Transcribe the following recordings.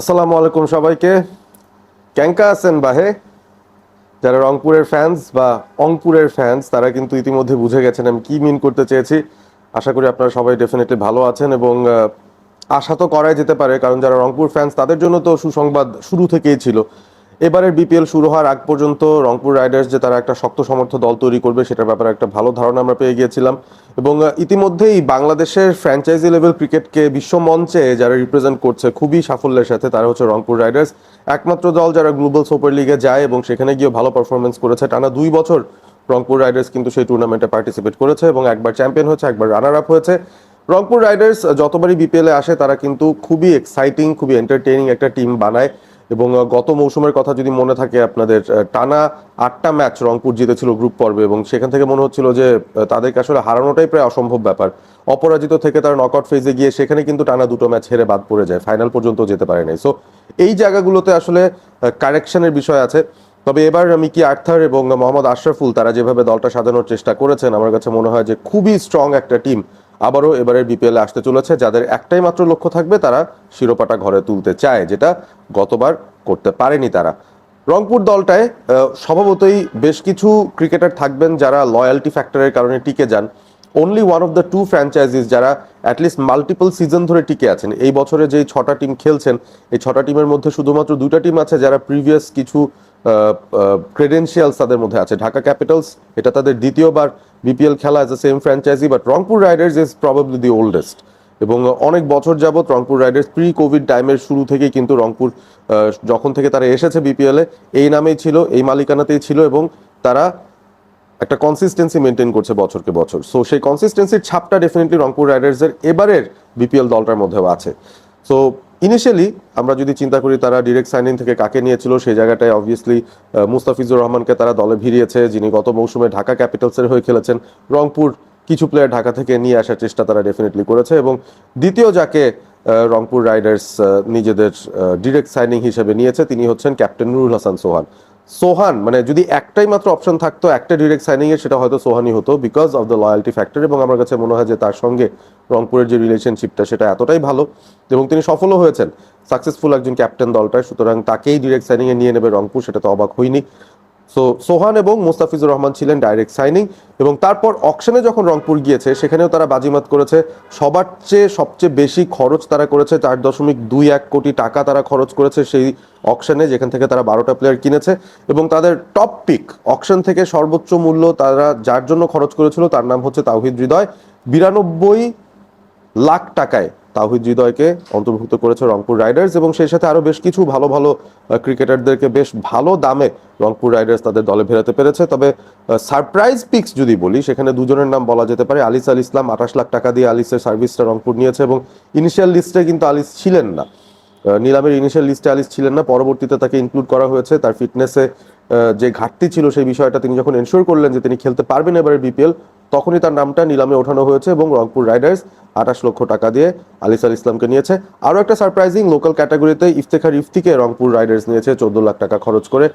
আসসালামু আলাইকুম সবাইকে। ক্যাঙ্কা আছেন বাহে? যারা রংপুরের ফ্যান্স বা অংপুরের ফ্যান্স তারা কিন্তু ইতিমধ্যে বুঝে গেছেন আমি কী মিন করতে চেয়েছি। আশা করি আপনারা সবাই ডেফিনেটলি ভালো আছেন এবং আশা তো করাই যেতে পারে, কারণ যারা রংপুর ফ্যান্স তাদের জন্য তো সুসংবাদ শুরু থেকেই ছিল। এবারের বিপিএল শুরু হওয়ার আগ পর্যন্ত রংপুর রাইডার্স যে তারা একটা শক্ত সমর্থ দল তৈরি করবে সেটার ব্যাপারে একটা ভালো ধারণা আমরা পেয়ে গিয়েছিলাম। এবং ইতিমধ্যেই বাংলাদেশের ফ্র্যাঞ্চাইজি লেভেল ক্রিকেটকে বিশ্ব মঞ্চে যারা রিপ্রেজেন্ট করছে খুবই সাফল্যের সাথে তারা হচ্ছে রংপুর রাইডার্স। একমাত্র দল যারা গ্লোবাল সুপার লিগে যায় এবং সেখানে গিয়ে ভালো পারফরমেন্স করেছে, টানা দুই বছর রংপুর রাইডার্স কিন্তু সেই টুর্নামেন্টে পার্টিসিপেট করেছে এবং একবার চ্যাম্পিয়ন হয়েছে, একবার রানার আপ হয়েছে। রংপুর রাইডার্স, যতবারই বিপিএলে আসে, তারা কিন্তু খুবই এক্সাইটিং খুবই এন্টারটেইনিং একটা টিম বানায়। এবং গত মৌসুমের কথা যদি মনে থাকে আপনাদের টানা আটটা ম্যাচ রংপুর জিতেছিল গ্রুপ পর্বে এবং সেখান থেকে মনে হচ্ছিল যে তাদেরকে আসলে হারানোটাই প্রায় অসম্ভব ব্যাপার। অপরাজিত থেকে তারা নকআউট ফেজে গিয়ে সেখানে কিন্তু টানা দুটো ম্যাচ হেরে বাদ পড়ে যায় ফাইনাল পর্যন্ত যেতে পারে নাই। সো এই জায়গাগুলোতে আসলে কারেকশনের বিষয় আছে। তবে এবার মিকি আর্থার এবং মোহাম্মদ আশরাফুল তারা যেভাবে দলটা সাজানোর চেষ্টা করেছেন, আমার কাছে মনে হয় যে খুবই স্ট্রং একটা টিম আবারও এবারের বিপিএল আসতে চলেছে, যাদের একটাই মাত্র লক্ষ্য থাকবে তারা শিরোপাটা ঘরে তুলতে চায়, যেটা গতবার করতে পারেনি তারা। রংপুর দলটায় স্বভাবতই বেশ কিছু ক্রিকেটার থাকবেন যারা লয়্যালটি ফ্যাক্টরের কারণে টিকে যান। Only one of the two franchises যারা অ্যাটলিস্ট মাল্টিপল সিজন ধরে টিকে আছেন। এই বছরে যেই ছটা টিম খেলছেন, এই ছটা টিমের মধ্যে শুধুমাত্র দুইটা টিম আছে যারা প্রিভিয়াস কিছু ক্রেডেন্সিয়ালস তাদের মধ্যে আছে। ঢাকা ক্যাপিটালস, এটা তাদের দ্বিতীয়বার বিপিএল খেলা as a same franchise but Rangpur Riders is probably the oldest এবং অনেক বছর যাবত রংপুর রাইডার্স প্রি কোভিড টাইমের শুরু থেকেই কিন্তু রংপুর যখন থেকে তারা এসেছে বিপিএলে এই নামেই ছিল, এই মালিকানাতেই ছিল এবং তারা একটা কনসিস্টেন্সি মেনটেন করছে বছরকে বছর। সো সেই কনসিস্টেন্সির ছাপটা ডেফিনেটলি রংপুর রাইডার্সের এবারের বিপিএল দলটার মধ্যেও আছে। সো ইনিশিয়ালি আমরা যদি চিন্তা করি তারা ডিরেক্ট সাইনিং থেকে কাকে নিয়েছিল, সেই জায়গাটায় অবভিয়াসলি মুস্তাফিজুর রহমানকে তারা দলে ভিড়িয়েছে, যিনি গত মৌসুমে ঢাকা ক্যাপিটালসের হয়ে খেলেছেন। রংপুর কিছু প্লেয়ার ঢাকা থেকে নিয়ে আসার চেষ্টা তারা ডেফিনেটলি করেছে এবং দ্বিতীয় যাকে রংপুর রাইডার্স নিজেদের ডিরেক্ট সাইনিং হিসেবে নিয়েছে, তিনি হচ্ছেন ক্যাপ্টেন নুরুল হাসান সোহান। সোহান মানে যদি একটাই মাত্র অপশন থাকতো, একটা ডিরেক্ট সাইনিং এর সেটা হয়তো সোহানি হতো because of the loyalty factor এবং আমার কাছে মনে হয় যে তার সঙ্গে রংপুরের যে রিলেশনশিপটা সেটা এতটাই ভালো এবং তিনি সফলও হয়েছেন। সাকসেসফুল একজন ক্যাপ্টেন দলটায়, সুতরাং তাকেই ডিরেক্ট সাইনিং এ নিয়ে নেবে রংপুর, সেটা তো অবাক হয়নি সো সোহান এবং মুস্তাফিজুর রহমান ছিলেন ডাইরেক্ট সাইনিং এবং তারপর অকশনে যখন রংপুর গিয়েছে, সেখানেও তারা বাজিমাত করেছে। সবার চেয়ে সবচেয়ে বেশি খরচ তারা করেছে, চার দশমিক দুই এক কোটি টাকা তারা খরচ করেছে সেই অকশনে যেখান থেকে তারা বারোটা প্লেয়ার কিনেছে এবং তাদের টপ পিক অকশন থেকে সর্বোচ্চ মূল্য তারা যার জন্য খরচ করেছিল তার নাম হচ্ছে তাওহিদ হৃদয়। বিরানব্বই লাখ টাকায় তাহিদ হৃদয়কে অন্তর্ভুক্ত করেছে রংপুর রাইডার্স এবং সেই সাথে আরও বেশ কিছু ভালো ভালো ক্রিকেটারদেরকে বেশ ভালো দামে রংপুর রাইডার্স তাদের দলে ফেরাতে পেরেছে। তবে সারপ্রাইজ পিক্স যদি বলি, সেখানে দুজনের নাম বলা যেতে পারে। আলিস আল ইসলাম আঠাশ লাখ টাকা দিয়ে আলিসের সার্ভিসটা রংপুর নিয়েছে এবং ইনিশিয়াল লিস্টে কিন্তু আলিস ছিলেন না। নিলামের ইনিশিয়াল লিস্টে আলিস ছিলেন না। পরবর্তীতে তাকে ইনক্লুড করা হয়েছে। তার ফিটনেসে যে ঘাটতি ছিল সেই বিষয়টা তিনি যখন এনশোর করলেন যে তিনি খেলতে পারবেন এবারে বিপিএল তখনই তার নামটা নিলামে ওঠানো হয়েছে এবং রংপুর রাইডার্স আঠাশ লক্ষ টাকা দিয়ে আলিস আল ইসলামকে নিয়েছে। আরও একটা সারপ্রাইজিং লোকাল ক্যাটাগরিতে ইফতেখার ইফতিকে রংপুর রাইডার্স নিয়েছে চোদ্দ লাখ টাকা খরচ করে।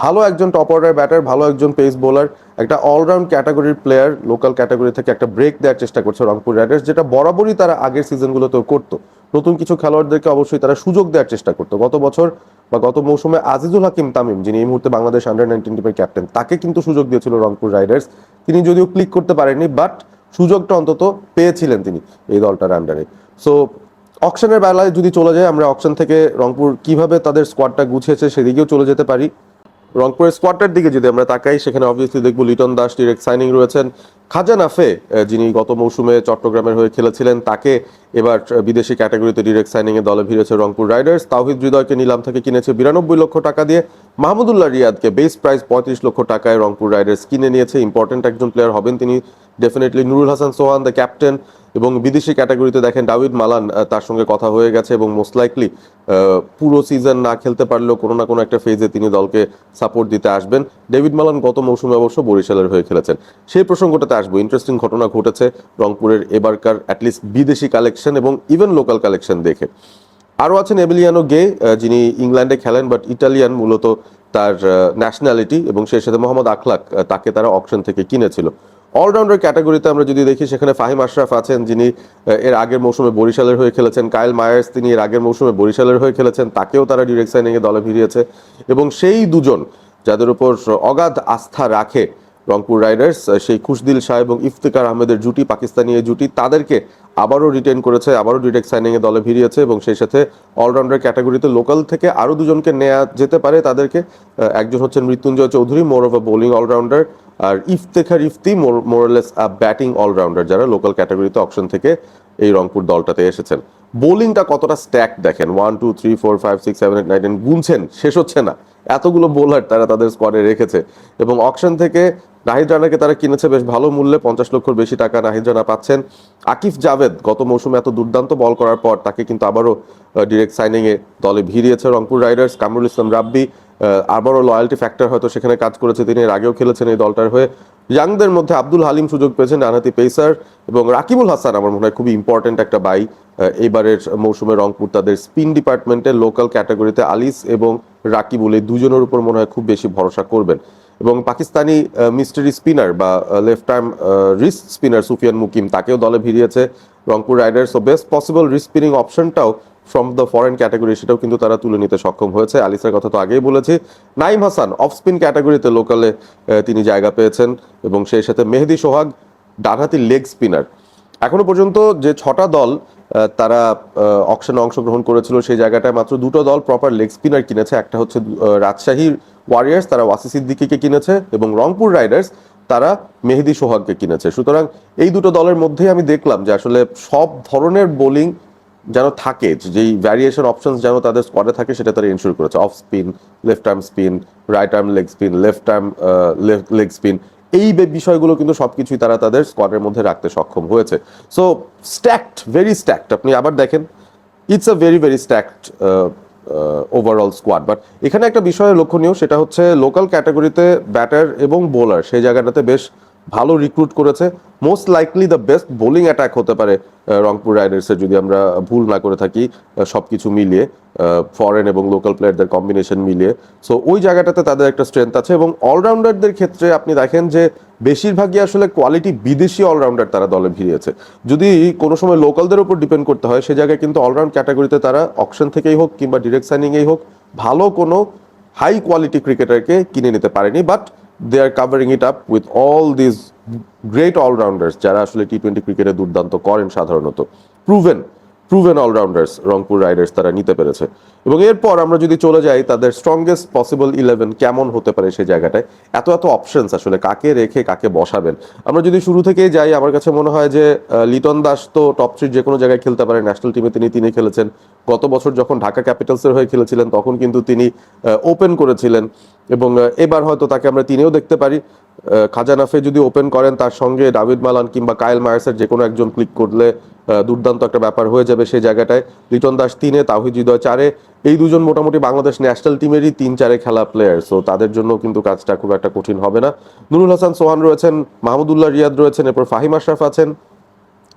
ভালো একজন টপ অর্ডার ব্যাটার ভালো একজন পেস বোলার একটা অলরাউন্ড ক্যাটাগরির প্লেয়ার লোকাল ক্যাটাগরি থেকে একটা ব্রেক দেওয়ার চেষ্টা করছে রংপুর রাইডার্স, যেটা বরাবরই তারা আগের সিজনগুলোতেও করতো। নতুন কিছু খেলোয়াড়দেরকে অবশ্যই তারা সুযোগ দেওয়ার চেষ্টা করতো। গত বছর বা গত মৌসুমে আজিজুল হাকিম তামিম, যিনি এই মুহূর্তে বাংলাদেশ আন্ডার নাইনটিন টিমের ক্যাপ্টেন তাকে কিন্তু সুযোগ দিয়েছিল রংপুর রাইডার্স। তিনি যদিও ক্লিক করতে পারেননি বাট সুযোগটা অন্তত পেয়েছিলেন তিনি এই দলটার আন্ডারে সো অকশনের বেলায় যদি চলে যায়, আমরা অকশন থেকে রংপুর কীভাবে তাদের স্কোয়াডটা গুছিয়েছে সেদিকেও চলে যেতে পারি। রংপুরের স্কোয়াডটার দিকে যদি আমরা তাকাই, সেখানে অবভিয়াসলি দেখব লিটন দাস ডিরেক্ট সাইনিং রয়েছেন। খাজা নাফে যিনি গত মৌসুমে চট্টগ্রামের হয়ে খেলেছিলেন, তাকে এবার বিদেশি ক্যাটাগরিতে ডিরেক্ট সাইনিংয়ে দলে ভিড়েছে রংপুর রাইডার্স। তাওহিদ হৃদয়কে নিলাম থেকে কিনেছে বিরানব্বই লক্ষ টাকা দিয়ে। মাহমুদুল্লাহ রিয়াদকে বেস প্রাইস পঁয়ত্রিশ লক্ষ টাকায় রংপুর রাইডার্স কিনে নিয়েছে। ইম্পর্টেন্ট একজন প্লেয়ার হবেন তিনি definitely Nurul Hasan Sohan the captain এবং বিদেশি ক্যাটাগরিতে দেখেন ডাউইড মালান তার সঙ্গে কথা হয়ে গেছে এবং মোস্ট লাইকলি পুরো সিজন না খেলতে পারলেও কোনো না কোনো একটা ফেজে তিনি দলকে সাপোর্ট দিতে আসবেন। ডেভিড মালান গত মৌসুমে অবশ্য বরিশালের হয়ে খেলেছেন। সেই প্রসঙ্গটাতে আসব। ইন্টারেস্টিং ঘটনা ঘটেছে রংপুরের এবারকার অ্যাটলিস্ট বিদেশি কালেকশন এবং ইভেন লোকাল কালেকশন দেখে। আরও আছেন এমিলিয়ানো গে যিনি ইংল্যান্ডে খেলেন বাট ইটালিয়ান মূলত তার ন্যাশনালিটি এবং সেই সাথে মোহাম্মদ আখলাক তাকে তারা অকশন থেকে কিনেছিল। অলরাউন্ডার ক্যাটাগরিতে আমরা যদি দেখি, সেখানে ফাহিম আশরাফ আছেন, যিনি এর আগের মৌসুমে বরিশালের হয়ে খেলেছেন। কাইল মায়ার্স, তিনি এর আগের মৌসুমে বরিশালের হয়ে খেলেছেন। তাকেও তারা ডিরেক্ট সাইনিংয়ে দলে ভিড়িয়েছে। এবং সেই দুজন, যাদের উপর অগাধ আস্থা রাখে রংপুর রাইডার্স সেই খুশদিল শাহ এবং ইফতিকার আহমেদের জুটি, পাকিস্তানি এই জুটি, তাদেরকে আবারও রিটেন করেছে, আবারও ডিরেক্ট সাইনিংয়ে দলে ভিড়িয়েছে এবং সেই সাথে অলরাউন্ডার ক্যাটাগরিতে লোকাল থেকে আরও দুজনকে নেওয়া যেতে পারে তাদেরকে। একজন হচ্ছেন Mrityunjoy Chowdhury more of a bowling allrounder R Iftekhar Ifti more or less a batting allrounder যারা লোকাল ক্যাটাগরিতে অপশন থেকে এই রংপুর দলটাতে এসেছেন। বোলিংটা কতটা স্ট্যাক দেখেন? One two three four five six seven eight nine গুনছেন, শেষ হচ্ছে না। এতগুলো বোলার তারা তাদের স্কোয়াডে রেখেছে। এবং অকশন থেকে নাহিদ রানাকে তারা কিনেছে বেশ ভালো মূল্যে, পঞ্চাশ লক্ষর বেশি টাকা নাহিদ রানা পাচ্ছেন। আকিফ জাভেদ গত মৌসুমে এত দুর্দান্ত বল করার পর তাকে কিন্তু আবারও ডিরেক্ট সাইনিংয়ে দলে ভিড়িয়েছে রংপুর রাইডার্স। কামরুল ইসলাম রাব্বি আবারও লয়্যালটি ফ্যাক্টর হয়তো সেখানে কাজ করেছে। তিনি এর আগেও খেলেছেন এই দলটার হয়ে। ইয়াংদের মধ্যে আব্দুল হালিম সুযোগ পেয়েছেন ডানহাতি পেসার এবং রাকিবুল হাসান আমার মনে হয় খুবই ইম্পর্টেন্ট একটা বাই এবারের মৌসুমে রংপুর তাদের স্পিন ডিপার্টমেন্টে লোকাল ক্যাটাগরিতে আলিস এবং রাকিবুল এই দুজনের উপর মনে হয় খুব বেশি ভরসা করবেন। এবং পাকিস্তানি মিস্টারি স্পিনার বা left time risk spinner Sufiyan Muqeem তাকেও দলে ভিড়িয়েছে। রংপুর রাইডার্স ও বেস্ট পসিবল রিস্ক স্পিনিং অপশনটাও ফ্রম দ্য ফরেন ক্যাটাগরি সেটাও কিন্তু তারা তুলে নিতে সক্ষম হয়েছে। আলিসার কথা তো আগেই বলেছি। নাইম হাসান অফ স্পিন ক্যাটাগরিতে লোকালে তিনি জায়গা পেয়েছেন এবং সেই সাথে মেহেদি সোহাগ ডানহাতি লেগ স্পিনার এখনও পর্যন্ত যে ছটা দল তারা অকশনে অংশগ্রহণ করেছিল সেই জায়গাটায় মাত্র দুটো দল প্রপার লেগ স্পিনার কিনেছে। একটা হচ্ছে আহ, রাজশাহী ওয়ারিয়ার্স তারা ওয়াসি সিদ্দিকিকে কিনেছে এবং রংপুর রাইডার্স তারা মেহেদি সোহাগকে কিনেছে। সুতরাং এই দুটো দলের মধ্যেই আমি দেখলাম যে আসলে সব ধরনের বোলিং যেন থাকে, যেই ভ্যারিয়েশন অপশনস যেন তাদের স্কোয়াডে থাকে, সেটা তারা ইনশিওর করেছে। Off spin left arm spin right arm leg spin left arm leg spin এই বিষয়গুলো কিন্তু সবকিছুই তারা তাদের স্কোয়াডের মধ্যে রাখতে সক্ষম হয়েছে। সো স্ট্যাক্ট ভেরি স্ট্যাক্ট আপনি আবার দেখেন it's a very very stacked overall squad but এখানে একটা বিষয় লক্ষণীয়, সেটা হচ্ছে লোকাল ক্যাটাগরিতে ব্যাটার এবং বোলার সেই জায়গাটাতে বেশ ভালো রিক্রুট করেছে। Most likely the best bowling attack হতে পারে রংপুর রাইডার্সের যদি আমরা ভুল না করে থাকি সব কিছু মিলিয়ে ফরেন এবং লোকাল প্লেয়ারদের কম্বিনেশন মিলিয়ে। সো ওই জায়গাটাতে তাদের একটা স্ট্রেংথ আছে এবং অলরাউন্ডারদের ক্ষেত্রে আপনি দেখেন যে বেশিরভাগই আসলে কোয়ালিটি বিদেশি অলরাউন্ডার তারা দলে ভিড়িয়েছে। যদি কোনো সময় লোকালদের উপর ডিপেন্ড করতে হয়, সে জায়গায় কিন্তু অলরাউন্ড ক্যাটাগরিতে তারা অকশন থেকেই হোক কিংবা ডিরেক্ট সাইনিংয়েই হোক, ভালো কোনো হাই কোয়ালিটি ক্রিকেটারকে কিনে নিতে পারেনি। But they are covering it up with all this great allrounders যারা আসলে টি টোয়েন্টি ক্রিকেটে দুর্দান্ত করেন সাধারণত। Proven proven allrounders Rangpur riders তারা নিতে পেরেছে। এবং এরপর আমরা যদি চলে যাই, তাদের স্ট্রংগেস্ট পসিবল ইলেভেন কেমন হতে পারে সেই জায়গাটায়? এত এত অপশনস আসলে কাকে রেখে কাকে বসাবেন? আমরা যদি শুরু থেকেই যাই, আমার কাছে মনে হয় যে লিটন দাস তো টপ থ্রির যে কোনো জায়গায় খেলতে পারে। ন্যাশনাল টিমে তিনি তিনি খেলেছেন। গত বছর যখন ঢাকা ক্যাপিটালসের হয়ে খেলেছিলেন, তখন কিন্তু তিনি ওপেন করেছিলেন। এবং এবার হয়তো তাকে আমরা তিনিও দেখতে পারি। খাজানাফে যদি ওপেন করেন, তার সঙ্গে ডাভিড মালান কিংবা কায়েল মায়ার্সের যে কোনো একজন ক্লিক করলে দুর্দান্ত একটা ব্যাপার হয়ে যাবে সেই জায়গাটায়। লিটন দাস তিনে তাহিদ হৃদয় চারে। এই দুজন মোটামুটি বাংলাদেশ ন্যাশনাল টিমেরই তিন চারে খেলা প্লেয়ার সো তাদের জন্য কিন্তু কাজটা খুব একটা কঠিন হবে না। নুরুল হাসান, সোহান রয়েছেন, মাহমুদুল্লাহ রিয়াদ রয়েছেন, এরপর ফাহিম আশরাফ আছেন।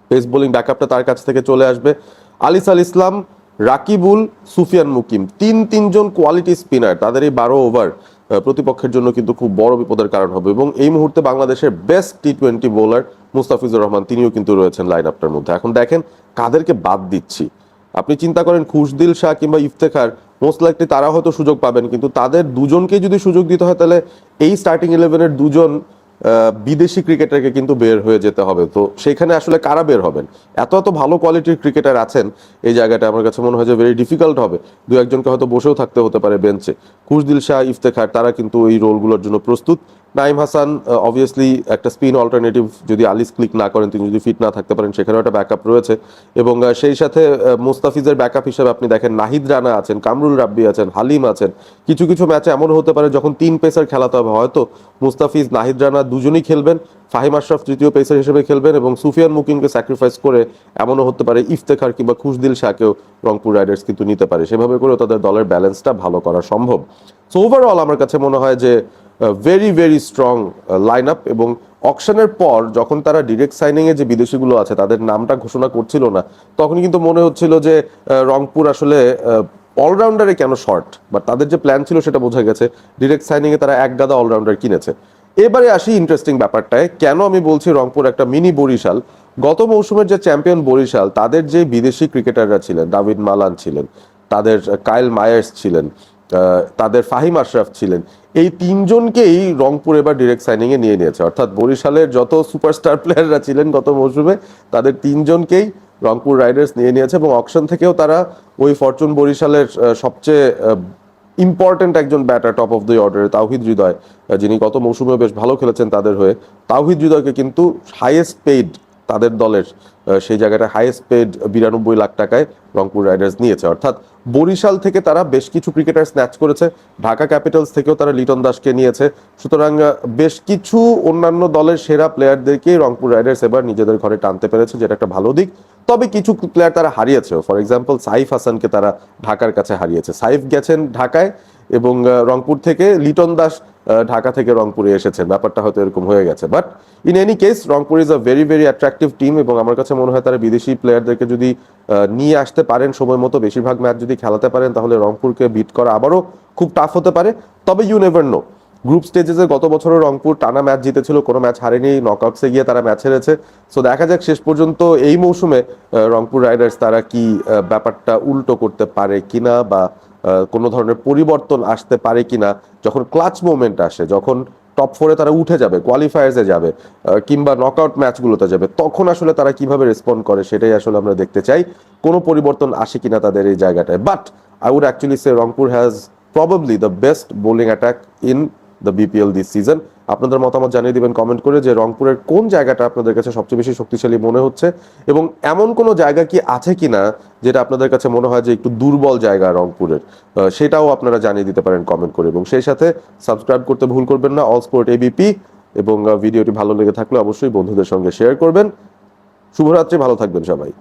পেস বোলিং ব্যাকআপটা তার কাছ থেকে চলে আসবে। আলিস আল ইসলাম, রাকিবুল সুফিয়ান মুকিম। তিন, তিনজন কোয়ালিটি স্পিনার তাদের এই বারো ওভার প্রতিপক্ষের জন্য কিন্তু খুব বড় বিপদের কারণ হবে। এবং এই মুহূর্তে বাংলাদেশের best T twenty bowler Mustafizur Rahman, তিনিও কিন্তু রয়েছেন লাইন আপটার মধ্যে। এখন দেখেন কাদেরকে বাদ দিচ্ছি। আপনি চিন্তা করেন, খুশদিল শাহ কিংবা ইফতেখার মোস্ট লাইকলি তারা হয়তো সুযোগ পাবেন, কিন্তু তাদের দুজনকে যদি সুযোগ দিতে হয়, তাহলে এই স্টার্টিং ইলেভেনের দুজন বিদেশি ক্রিকেটারকে কিন্তু বের হয়ে যেতে হবে। তো সেখানে আসলে কারা বের হবেন? এত এত ভালো কোয়ালিটির ক্রিকেটার আছেন, এই জায়গাটা আমার কাছে মনে হয় যে ভেরি ডিফিকাল্ট হবে। দু একজনকে হয়তো বসেও থাকতে হতে পারে বেঞ্চে খুশদিল শাহ, ইফতেখার, তারা কিন্তু এই রোলগুলোর জন্য প্রস্তুত। নাইম হাসান অবভিয়াসলি একটা স্পিন অল্টারনেটিভ যদি আলিস ক্লিক না করেন, তিনি যদি ফিট না থাকতে পারেন, সেখানেও একটা ব্যাকআপ রয়েছে। এবং সেই সাথে মুস্তাফিজের ব্যাকআপ হিসেবে আপনি দেখেন, নাহিদ রানা আছেন, কামরুল রাব্বি আছেন, হালিম আছেন। কিছু কিছু ম্যাচে এমন হতে পারে যখন তিন পেসার খেলাতে হবে। হয়তো মুস্তাফিজ, নাহিদ রানা দুজনেই খেলবেন, ফাহিম আশরাফ তৃতীয় পেসার হিসেবে খেলবেন এবং সুফিয়ান মুকিমকে স্যাক্রিফাইস করে এমনও হতে পারে ইফতেখার কিংবা খুশদিল শাহকেও রংপুর রাইডার্স কিন্তু নিতে পারে। সেভাবে করেও তাদের দলের ব্যালেন্সটা ভালো করা সম্ভব। সো ওভারঅল আমার কাছে মনে হয় যে very very strong line up এবং অকশনের পর যখন তারা ডিরেক্ট সাইনিংয়ে যে বিদেশিগুলো আছে তাদের নামটা ঘোষণা করছিল না, তখন কিন্তু মনে হচ্ছিল যে রংপুর আসলে অলরাউন্ডারে কেন শর্ট বাট তাদের যে প্ল্যান ছিল সেটা বোঝা গেছে ডিরেক্ট সাইনিংয়ে তারা এক গাদা অলরাউন্ডার কিনেছে। এবারে আসি ইন্টারেস্টিং ব্যাপারটায়। কেন আমি বলছি রংপুর একটা মিনি বরিশাল? গত মৌসুমের যে চ্যাম্পিয়ন বরিশাল, তাদের যে বিদেশি ক্রিকেটাররা ছিলেন দাভিদ মালান ছিলেন, তাদের কাইল মায়ার্স ছিলেন তাদের ফাহিম আশরাফ ছিলেন, এই তিনজনকেই রংপুর এবার ডিরেক্ট সাইনিং এ নিয়ে নিয়েছে। অর্থাৎ বরিশালের যত সুপারস্টার প্লেয়াররা ছিলেন গত মৌসুমে, তাদের তিনজনকেই রংপুর রাইডার্স নিয়ে নিয়েছে এবং অকশন থেকেও তারা ওই ফরচুন বরিশালের সবচেয়ে ইম্পর্টেন্ট একজন ব্যাটার টপ অফ দি অর্ডারে তাওহিদ হৃদয় যিনি গত মৌসুমে বেশ ভালো খেলেছেন তাদের হয়ে। তাওহিদ হৃদয়কে কিন্তু হাইয়েস্ট পেইড তাদের দলের সেই জায়গাটা হাইয়েস্ট পেড বিরানব্বই লাখ টাকায় রংপুর রাইডার্স নিয়েছে। অর্থাৎ বরিশাল থেকে তারা বেশ কিছু ক্রিকেটার স্ন্যাচ করেছে। ঢাকা ক্যাপিটালস থেকেও তারা লিটন দাসকে নিয়েছে। সুতরাং বেশ কিছু অন্যান্য দলের সেরা প্লেয়ারদেরকে রংপুর রাইডার্স এবার নিজেদের ঘরে টানতে পেরেছে, যেটা একটা ভালো দিক। তবে কিছু প্লেয়ার তারা হারিয়েছে ফর এক্সাম্পল, সাইফ হাসানকে তারা ঢাকার কাছে হারিয়েছে। সাইফ গেছেন ঢাকায়। এবং রংপুর থেকে লিটন দাস ঢাকা থেকে রংপুরে এসেছেন। ব্যাপারটা হয়তো এরকম হয়ে গেছে। But in any case Rangpur is a very very attractive team এবং আমার কাছে মনে হয় তারা বিদেশি প্লেয়ারদেরকে যদি নিয়ে আসতে পারেন সময় মতো, বেশিরভাগ ম্যাচ যদি খেলাতে পারেন, তাহলে রংপুরকে বিট করা আবারও খুব টাফ হতে পারে। তবে ইউ নেভার নো গ্রুপ স্টেজেসে গত বছরও রংপুর টানা ম্যাচ জিতেছিল, কোনো ম্যাচ হারেনি নকআউটসে গিয়ে তারা ম্যাচ হেরেছে। সো দেখা যাক শেষ পর্যন্ত এই মৌসুমে রংপুর রাইডার্স তারা কি ব্যাপারটা উল্টো করতে পারে কিনা বা কোনো ধরনের পরিবর্তন আসতে পারে কিনা, যখন ক্লাচ মোমেন্ট আসে, যখন টপ ফোরে তারা উঠে যাবে কোয়ালিফায়ার্সে যাবে কিংবা নকআউট ম্যাচগুলোতে যাবে, তখন আসলে তারা কীভাবে রেসপন্ড করে সেটাই আসলে আমরা দেখতে চাই। কোনো পরিবর্তন আসে কিনা তাদের এই জায়গাটায়। But I would actually say Rangpur has probably the best bowling attack in the BPL this season আপনাদের মতামত জানিয়ে দিবেন কমেন্ট করে যে রংপুরের কোন জায়গাটা আপনাদের কাছে সবচেয়ে বেশি শক্তিশালী মনে হচ্ছে এবং এমন কোনো জায়গা কি আছে কিনা যেটা আপনাদের কাছে মনে হয় যে একটু দুর্বল জায়গা রংপুরের? সেটাও আপনারা জানিয়ে দিতে পারেন কমেন্ট করে এবং সেই সাথে সাবস্ক্রাইব করতে ভুল করবেন না। অল স্পোর্ট এবিপি এবং ভিডিওটি ভালো লেগে থাকলে অবশ্যই বন্ধুদের সঙ্গে শেয়ার করবেন। শুভরাত্রি, ভালো থাকবেন সবাই।